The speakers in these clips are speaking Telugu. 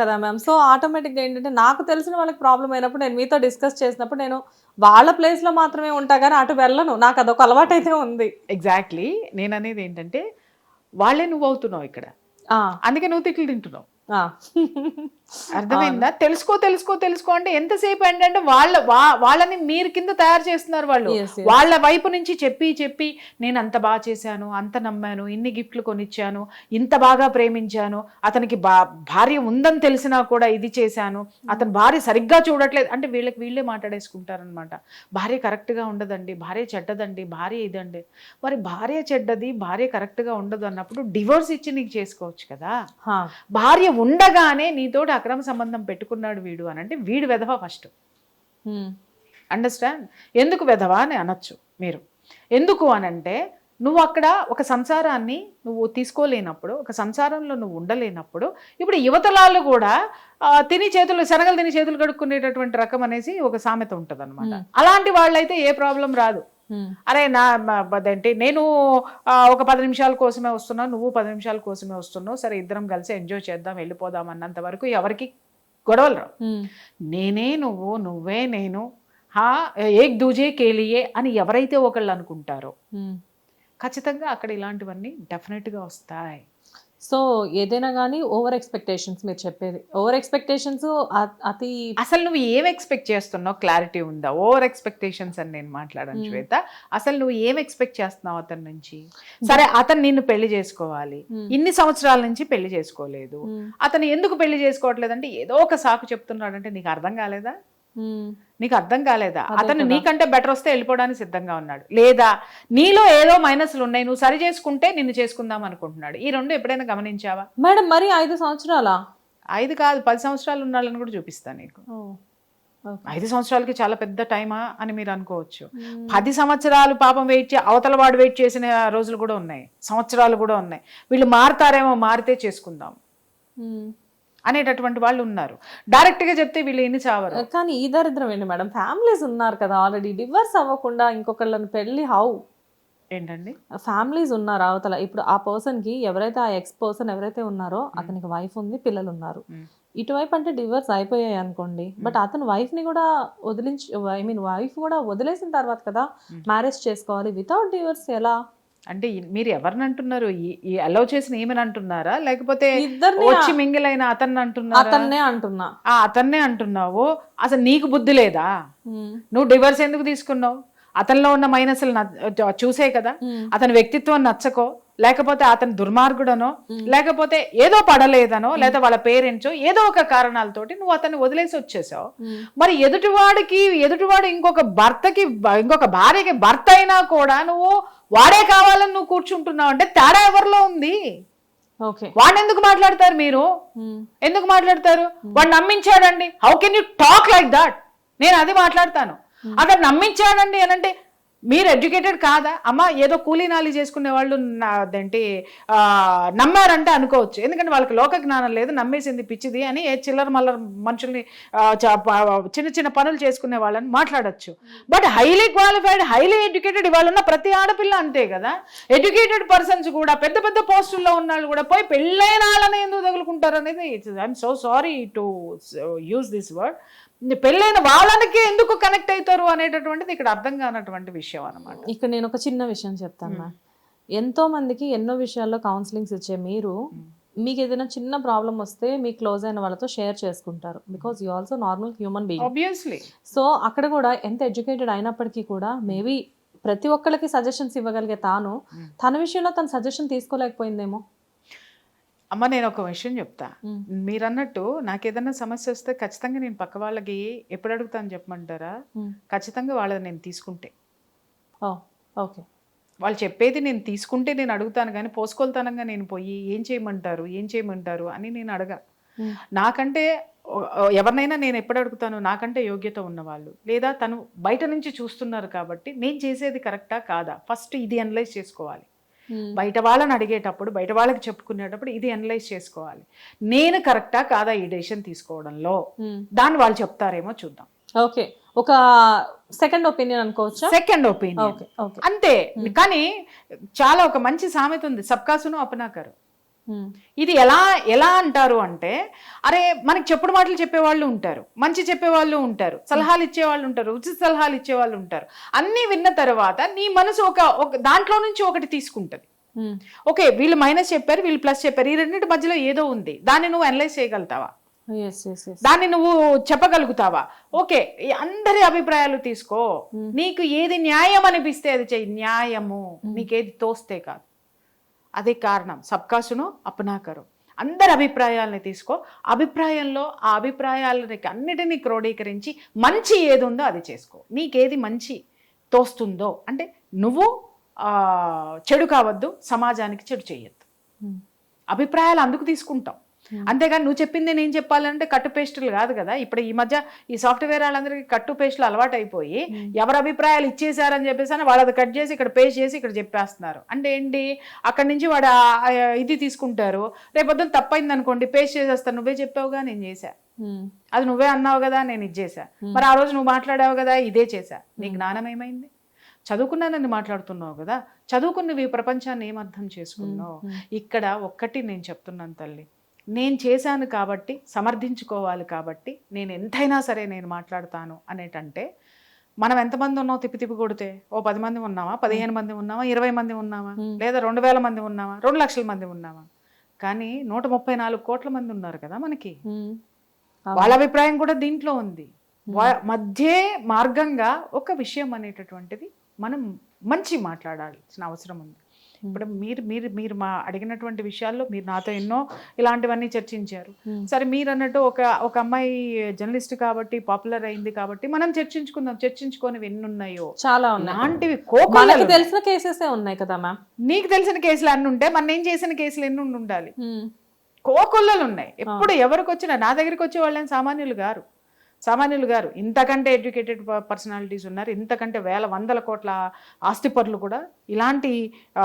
కదా మ్యామ్. సో ఆటోమేటిక్గా ఏంటంటే నాకు తెలిసిన వాళ్ళకి ప్రాబ్లం అయినప్పుడు నేను మీతో డిస్కస్ చేసినప్పుడు నేను వాళ్ళ ప్లేస్లో మాత్రమే ఉంటా కానీ అటు వెళ్ళను. నాకు అదొక అలవాటు అయితే ఉంది. ఎగ్జాక్ట్లీ నేను అనేది ఏంటంటే వాళ్ళే నువ్వు అవుతున్నావు ఇక్కడ. అందుకే నువ్వు తిట్లు తింటున్నావు. అర్థమైందా? తెలుసుకో తెలుసుకో తెలుసుకో అంటే ఎంతసేపు ఏంటంటే వాళ్ళ వాళ్ళని మీరు కింద తయారు చేస్తున్నారు వాళ్ళు. వాళ్ళ వైపు నుంచి చెప్పి చెప్పి నేను అంత బాగా చేశాను అంత నమ్మాను ఇన్ని గిఫ్ట్లు కొనిచ్చాను ఇంత బాగా ప్రేమించాను అతనికి బా భార్య ఉందని తెలిసినా కూడా ఇది చేశాను అతని భార్య సరిగ్గా చూడట్లేదు అంటే వీళ్ళకి వీళ్ళే మాట్లాడేసుకుంటారనమాట భార్య కరెక్ట్గా ఉండదండి భార్య చెడ్డదండి భార్య ఇదండి. మరి భార్య చెడ్డది భార్య కరెక్ట్గా ఉండదు అన్నప్పుడు డివోర్స్ ఇచ్చి నీకు చేసుకోవచ్చు కదా. భార్య ఉండగానే నీతోటి అక్రమ సంబంధం పెట్టుకున్నాడు వీడు అని అంటే వీడు వెధవ ఫస్ట్. అండర్స్టాండ్ ఎందుకు వెధవా అని అనొచ్చు మీరు. ఎందుకు అనంటే నువ్వు అక్కడ ఒక సంసారాన్ని నువ్వు తీసుకోలేనప్పుడు ఒక సంసారంలో నువ్వు ఉండలేనప్పుడు ఇప్పుడు యువతలాలు కూడా తిని చేతులు శనగలు తిని చేతులు కడుక్కునేటటువంటి రకం అనేసి ఒక సామెత ఉంటుంది అనమాట అలాంటి వాళ్ళైతే ఏ ప్రాబ్లం రాదు. అరే నా అదేంటి నేను ఒక పది నిమిషాల కోసమే వస్తున్నావు నువ్వు పది నిమిషాల కోసమే వస్తున్నావు సరే ఇద్దరం కలిసి ఎంజాయ్ చేద్దాం వెళ్ళిపోదాం అన్నంత వరకు ఎవరికి గొడవలు రావు ఉమ్. నేనే నువ్వు నువ్వే నేను హా ఏక్ దూజే కేలియే అని ఎవరైతే ఒకళ్ళు అనుకుంటారో ఉమ్. ఖచ్చితంగా అక్కడ ఇలాంటివన్నీ డెఫినెట్గా వస్తాయి సో ఏదైనా కానీ ఓవర్ ఎక్స్పెక్టేషన్స్ మీరు చెప్పేది. ఓవర్ ఎక్స్పెక్టేషన్స్ అతి అసలు నువ్వు ఏం ఎక్స్పెక్ట్ చేస్తున్నావు? క్లారిటీ ఉందా? ఓవర్ ఎక్స్పెక్టేషన్స్ అని నేను మాట్లాడాను శ్వేత. అసలు నువ్వు ఏం ఎక్స్పెక్ట్ చేస్తున్నావు అతని నుంచి? సరే అతను నిన్ను పెళ్ళి చేసుకోవాలి. ఇన్ని సంవత్సరాల నుంచి పెళ్ళి చేసుకోలేదు. అతను ఎందుకు పెళ్ళి చేసుకోవట్లేదు అంటే ఏదో ఒక సాకు చెప్తున్నాడంటే నీకు అర్థం కాలేదా. నీకు అర్థం కాలేదా? అతను. నీకంటే బెటర్ వస్తే వెళ్ళిపోవడానికి సిద్ధంగా ఉన్నాడు. లేదా నీలో ఏదో మైనస్లు ఉన్నాయి నువ్వు సరి చేసుకుంటే నిన్ను చేసుకుందాం అనుకుంటున్నాడు. ఈ రెండు ఎప్పుడైనా గమనించావా? మేడం మరి ఐదు సంవత్సరాలా? ఐదు కాదు పది సంవత్సరాలు ఉన్నాళ్ళని కూడా చూపిస్తాను నీకు. ఐదు సంవత్సరాలకి చాలా పెద్ద టైమా అని మీరు అనుకోవచ్చు. పది సంవత్సరాలు పాపం వెయిట్ చే అవతల వాడు వెయిట్ చేసిన రోజులు కూడా ఉన్నాయి. సంవత్సరాలు కూడా ఉన్నాయి. వీళ్ళు మారుతారేమో మారితే చేసుకుందాం. అనేటటువంటి వాళ్ళు ఉన్నారు. డైరెక్ట్గా చెప్తే వీళ్ళు ఎన్ని చావరు? కానీ ఈ దరిద్రం ఏంటి మేడం? ఫ్యామిలీస్ ఉన్నారు కదా ఆల్రెడీ డివర్స్ అవ్వకుండా ఇంకొకళ్ళని పెళ్ళి హౌ ఏంటండి? ఫ్యామిలీస్ ఉన్నారు అవతల. ఇప్పుడు ఆ పర్సన్కి ఎవరైతే ఆ ఎక్స్ పర్సన్ ఎవరైతే ఉన్నారో అతనికి వైఫ్ ఉంది పిల్లలు ఉన్నారు. ఇటువైపు అంటే డివర్స్ అయిపోయాయి అనుకోండి బట్ అతను వైఫ్ని కూడా వదిలించి ఐ మీన్ వైఫ్ కూడా వదిలేసిన తర్వాత కదా. మ్యారేజ్ చేసుకోవాలి. వితౌట్ డివర్స్ ఎలా? అంటే మీరు ఎవరిని అంటున్నారు? అలౌ చేసిన ఏమని అంటున్నారా? లేకపోతే వచ్చి మింగిల్ అయిన అతన్ని అంటున్నారా? అతన్నే అంటున్నా. ఆ అతన్నే అంటున్నావు. అసలు నీకు బుద్ధి లేదా. నువ్వు డివర్స్ ఎందుకు తీసుకున్నావు? అతనిలో ఉన్న మైనస్లు చూసే కదా. అతని వ్యక్తిత్వం నచ్చకో? లేకపోతే అతని దుర్మార్గుడనో లేకపోతే ఏదో పడలేదనో లేదా వాళ్ళ పేరెంట్స్ ఏదో ఒక కారణాలతోటి నువ్వు అతన్ని వదిలేసి వచ్చేసావు. మరి ఎదుటివాడికి ఎదుటివాడు ఇంకొక భర్తకి ఇంకొక భార్యకి భర్త అయినా కూడా నువ్వు వాడే కావాలని నువ్వు కూర్చుంటున్నావు అంటే తేడా ఎవరిలో ఉంది? వాడిని ఎందుకు మాట్లాడతారు మీరు. ఎందుకు మాట్లాడతారు? వాడు నమ్మించాడండి. How can you talk like that నేను అది మాట్లాడతాను. అతను నమ్మించాడండి అని అంటే మీరు ఎడ్యుకేటెడ్ కాదా? అమ్మ ఏదో కూలీ నాలి చేసుకునే వాళ్ళు అదేంటి నమ్మారంటే అనుకోవచ్చు. ఎందుకంటే వాళ్ళకి లోక జ్ఞానం లేదు నమ్మేసింది పిచ్చిది అని ఏ చిల్లర మల్లర మనుషుల్ని చిన్న చిన్న పనులు చేసుకునే వాళ్ళని మాట్లాడొచ్చు. But highly qualified highly educated ఇవాళ ఉన్న ప్రతి ఆడపిల్ల అంతే కదా? ఎడ్యుకేటెడ్ పర్సన్స్ కూడా పెద్ద పెద్ద పోస్టుల్లో ఉన్న వాళ్ళు కూడా పోయి పెళ్ళైన వాళ్ళని ఎందుకు తగులుకుంటారు అనేది I'm so sorry to use this word. పెళ్ళైన వాళ్ళకి ఎందుకు కనెక్ట్ అవుతారు అనేటటువంటిది ఇక్కడ అర్థం కానటువంటి విషయం అనమాట ఇక్కడ నేను ఒక చిన్న విషయం చెప్తాను. ఎంతో మందికి ఎన్నో విషయాల్లో కౌన్సిలింగ్స్ ఇచ్చే మీరు మీకు ఏదైనా చిన్న ప్రాబ్లం వస్తే మీ క్లోజ్ అయిన వాళ్ళతో షేర్ చేసుకుంటారు. Because you also normal human being obviously so అక్కడ కూడా ఎంత ఎడ్యుకేటెడ్ అయినప్పటికీ కూడా మేబీ ప్రతి ఒక్కరికి సజెషన్స్ ఇవ్వగలిగే తాను తన విషయంలో తన సజెషన్ తీసుకోలేకపోయిందేమో. అమ్మ నేను ఒక విషయం చెప్తా. మీరు అన్నట్టు నాకు ఏదైనా సమస్య వస్తే ఖచ్చితంగా నేను పక్క వాళ్ళకి ఎప్పుడు అడుగుతాను చెప్పమంటారా. ఖచ్చితంగా వాళ్ళని నేను తీసుకుంటే. ఓకే. వాళ్ళు చెప్పేది నేను తీసుకుంటే నేను అడుగుతాను కానీ పోసుకోలుతానంగా నేను పోయి ఏం చేయమంటారు ఏం చేయమంటారు అని నేను అడగా. నాకంటే ఎవరినైనా నేను ఎప్పుడు అడుగుతాను నాకంటే యోగ్యత ఉన్నవాళ్ళు. లేదా తను బయట నుంచి చూస్తున్నారు కాబట్టి నేను చేసేది కరెక్టా కాదా? ఫస్ట్ ఇది అనలైజ్ చేసుకోవాలి. బయట వాళ్ళని అడిగేటప్పుడు బయట వాళ్ళకి చెప్పుకునేటప్పుడు ఇది అనలైజ్ చేసుకోవాలి. నేను కరెక్టా కాదా ఈ డెసిషన్ తీసుకోవడంలో? దాన్ని వాళ్ళు చెప్తారేమో చూద్దాం. ఓకే ఒక సెకండ్ ఒపీనియన్ అనుకోవచ్చా? సెకండ్ ఒపీనియన్ అంతే. కానీ చాలా ఒక మంచి సామెత ఉంది. సబ్కాసును అపనాకరు. ఇది ఎలా ఎలా అంటారు అంటే అరే మనకి చెప్పుడు మాటలు చెప్పేవాళ్ళు ఉంటారు మంచి చెప్పేవాళ్ళు ఉంటారు సలహాలు ఇచ్చేవాళ్ళు ఉంటారు ఉచిత సలహాలు ఇచ్చేవాళ్ళు ఉంటారు. అన్నీ విన్న తర్వాత నీ మనసు ఒక ఒక దాంట్లో నుంచి ఒకటి తీసుకుంటది. ఓకే వీళ్ళు మైనస్ చెప్పారు వీళ్ళు ప్లస్ చెప్పారు ఈ రెండింటి మధ్యలో ఏదో ఉంది. దాన్ని నువ్వు అనలైజ్ చేయగలుగుతావా. దాన్ని నువ్వు చెప్పగలుగుతావా? ఓకే అందరి అభిప్రాయాలు తీసుకో. నీకు ఏది న్యాయం అనిపిస్తే అది చెయ్యి. న్యాయము. నీకేది తోస్తే కాదు. అదే కారణం. సబ్కాసును అపనాకరు. అందరి అభిప్రాయాలని తీసుకో. అభిప్రాయంలో ఆ అభిప్రాయాలని అన్నిటినీ క్రోడీకరించి మంచి ఏది ఉందో అది చేసుకో. నీకేది మంచి తోస్తుందో. అంటే నువ్వు చెడు కావద్దు. సమాజానికి చెడు చేయొద్దు అభిప్రాయాలు అందుకు తీసుకుంటాం. అంతేగాని నువ్వు చెప్పింది నేను చెప్పాలంటే కట్టు పేస్టులు కాదు కదా. ఇప్పుడు ఈ మధ్య ఈ సాఫ్ట్వేర్ వాళ్ళందరికీ కట్టు పేస్టులు అలవాటు అయిపోయి ఎవరి అభిప్రాయాలు ఇచ్చేసారని చెప్పేసి అని వాళ్ళు అది కట్ చేసి ఇక్కడ పేస్ట్ చేసి ఇక్కడ చెప్పేస్తున్నారు. అంటే ఏంటి? అక్కడి నుంచి వాడు ఇది తీసుకుంటారు. రేపొద్దున తప్పైంది అనుకోండి పేస్ట్ చేసేస్తాను. నువ్వే చెప్పావుగా నేను చేశా. ఉమ్, అది నువ్వే అన్నావు కదా నేను ఇది చేశా. మరి ఆ రోజు నువ్వు మాట్లాడావు కదా ఇదే చేశా. నీ జ్ఞానం ఏమైంది? చదువుకున్నానని మాట్లాడుతున్నావు కదా. చదువుకున్నవి ప్రపంచాన్ని ఏం అర్థం చేసుకున్నావు? ఇక్కడ ఒక్కటి నేను చెప్తున్నాను తల్లి. నేను చేశాను కాబట్టి సమర్థించుకోవాలి కాబట్టి నేను ఎంతైనా సరే నేను మాట్లాడతాను అనేటంటే మనం ఎంతమంది ఉన్నాం తిప్పి తిప్పి కొడితే? ఓ పది మంది ఉన్నామా? పదిహేను మంది ఉన్నామా? ఇరవై మంది ఉన్నామా? లేదా రెండు వేల మంది ఉన్నామా? రెండు లక్షల మంది ఉన్నామా? కానీ నూట ముప్పై నాలుగు కోట్ల మంది ఉన్నారు కదా మనకి. వాళ్ళ అభిప్రాయం కూడా దీంట్లో ఉంది. మధ్య మార్గంగా ఒక విషయం అనేటటువంటిది మనం మంచి మాట్లాడాల్సిన అవసరం ఉంది. ఇప్పుడు మీరు మీరు మీరు మా అడిగినటువంటి విషయాల్లో మీరు నాతో ఎన్నో ఇలాంటివన్నీ చర్చించారు. Hmm. సరే మీరు అన్నట్టు ఒక ఒక అమ్మాయి జర్నలిస్ట్ కాబట్టి పాపులర్ అయింది కాబట్టి మనం చర్చించుకుందాం. చర్చించుకొని ఎన్ని ఉన్నాయో. చాలా ఉన్నాయి మనకి తెలిసిన కేసెస్ ఉన్నాయి కదా మ్యామ్? నీకు తెలిసిన కేసులు అన్ని ఉంటే మన నేను చేసిన కేసులు ఎన్ని ఉండి ఉండాలి? కోకొల్లలు ఉన్నాయి. ఎప్పుడు ఎవరికి వచ్చినా నా దగ్గరికి వచ్చే వాళ్ళని సామాన్యులు గారు. సామాన్యులు గారు ఇంతకంటే ఎడ్యుకేటెడ్ పర్సనాలిటీస్ ఉన్నారు ఇంతకంటే వేల వందల కోట్ల ఆస్తిపరులు కూడా ఇలాంటి ఆ,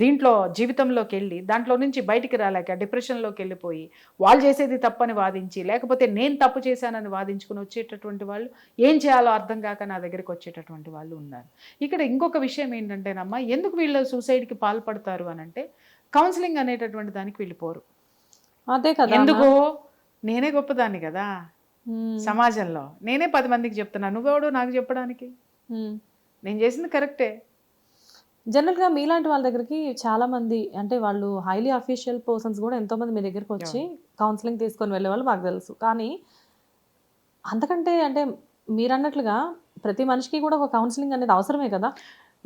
దీంట్లో జీవితంలోకి వెళ్ళి దాంట్లో నుంచి బయటికి రాలేక డిప్రెషన్లోకి వెళ్ళిపోయి వాళ్ళు చేసేది తప్పని వాదించి లేకపోతే నేను తప్పు చేశానని వాదించుకుని వచ్చేటటువంటి వాళ్ళు ఏం చేయాలో అర్థం కాక నా దగ్గరికి వచ్చేటటువంటి వాళ్ళు ఉన్నారు. ఇక్కడ ఇంకొక విషయం ఏంటంటేనమ్మా ఎందుకు వీళ్ళు సూసైడ్కి పాల్పడతారు అని అంటే కౌన్సిలింగ్ అనేటటువంటి దానికి వెళ్ళిపోరు అదే కదా ఎందుకు? నేనే గొప్పదాన్ని కదా. సమాజంలో. నేనే పది మందికి చెప్తున్నా. నువ్వెవడు నాకు చెప్పడానికి. నేను చేసింది కరెక్టే. జనరల్గా మీలాంటి వాళ్ళ దగ్గరికి చాలా మంది అంటే వాళ్ళు హైలీ అఫీషియల్ పర్సన్స్ కూడా ఎంతో మంది మీ దగ్గరికి వచ్చి కౌన్సిలింగ్ తీసుకొని వెళ్ళే వాళ్ళు మాకు తెలుసు. కానీ అంతకంటే అంటే మీరు అన్నట్లుగా ప్రతి మనిషికి కూడా ఒక కౌన్సిలింగ్ అనేది అవసరమే కదా?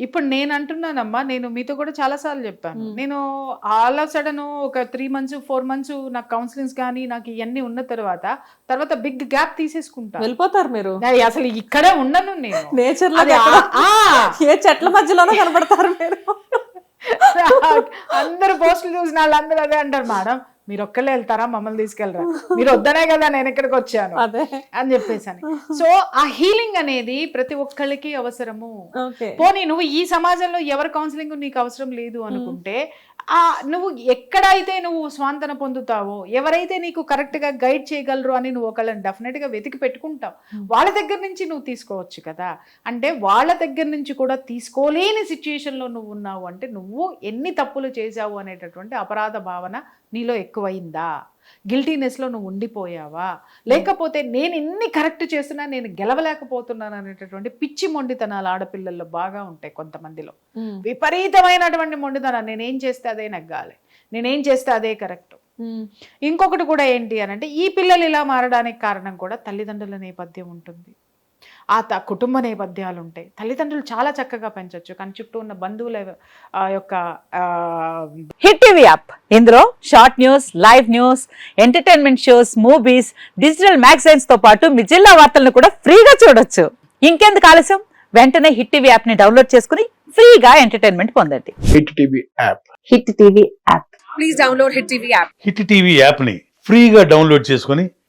ఇప్పుడు నేను అంటున్నానమ్మా నేను మీతో కూడా చాలాసార్లు చెప్పాను. నేను ఆల్ ఆఫ్ సడన్ ఒక త్రీ మంత్స్ ఫోర్ మంత్స్ నాకు కౌన్సిలింగ్స్ కానీ నాకు ఇవన్నీ ఉన్న తర్వాత తర్వాత బిగ్ గ్యాప్ తీసేసుకుంటా. వెళ్ళిపోతారు మీరు. అసలు ఇక్కడే ఉండను నేను. నేచర్ ఏ చెట్ల మధ్యలోనే కనబడతారు మీరు. అందరు పోస్టులు చూసిన వాళ్ళందరూ అదే అంటారు మేడం మీరు ఒక్కళ్ళే వెళ్తారా? మమ్మల్ని తీసుకెళ్ళరా? మీరు వద్దనే కదా నేను ఇక్కడికి వచ్చాను. అదే. అని చెప్పేసి సో ఆ హీలింగ్ అనేది ప్రతి ఒక్కళ్ళకి అవసరము. పోనీ నువ్వు ఈ సమాజంలో ఎవరి కౌన్సిలింగ్ నీకు అవసరం లేదు అనుకుంటే నువ్వు ఎక్కడైతే నువ్వు స్వాంతన పొందుతావో ఎవరైతే నీకు కరెక్ట్గా గైడ్ చేయగలరు అని నువ్వు ఒకళ్ళని డెఫినెట్గా వెతికి పెట్టుకుంటావు. వాళ్ళ దగ్గర నుంచి నువ్వు తీసుకోవచ్చు కదా. అంటే వాళ్ళ దగ్గర నుంచి కూడా తీసుకోలేని situation లో నువ్వు ఉన్నావు అంటే నువ్వు ఎన్ని తప్పులు చేశావు అనేటటువంటి అపరాధ భావన నీలో ఎక్కువైందా? Guiltiness లో నువ్వు ఉండిపోయావా? లేకపోతే నేను ఎన్ని కరెక్ట్ చేసినా నేను గెలవలేకపోతున్నాను అనేటటువంటి పిచ్చి మొండితనాలు ఆడపిల్లల్లో బాగా ఉంటాయి కొంతమందిలో. విపరీతమైనటువంటి మొండితనం నేనేం చేస్తే అదే నగ్గాలి. నేనేం చేస్తే అదే కరెక్ట్. ఇంకొకటి కూడా ఏంటి అని అంటే ఈ పిల్లలు ఇలా మారడానికి కారణం కూడా తల్లిదండ్రుల నేపథ్యం ఉంటుంది. ఆ త కుటుంబ నేపథ్యాలు ఉంటాయి తల్లిదండ్రులు చాలా చక్కగా పెంచవచ్చు కానీ చుట్టూ ఉన్న బంధువుల ఆ, యొక్క హిట్ టీవీ యాప్. ఇందులో short news live news entertainment shows movies digital మ్యాగజైన్స్తో పాటు మీ జిల్లా వార్తలను కూడా ఫ్రీగా చూడొచ్చు. ఇంకెందుకు ఆలస్యం? వెంటనే హిట్ టీవీ యాప్ని డౌన్లోడ్ చేసుకుని ఫ్రీగా ఎంటర్టైన్మెంట్ పొందండి. Hit TV app. Hit TV app. Hit TV యాప్ని ఫ్రీగా డౌన్లోడ్ చేసుకొని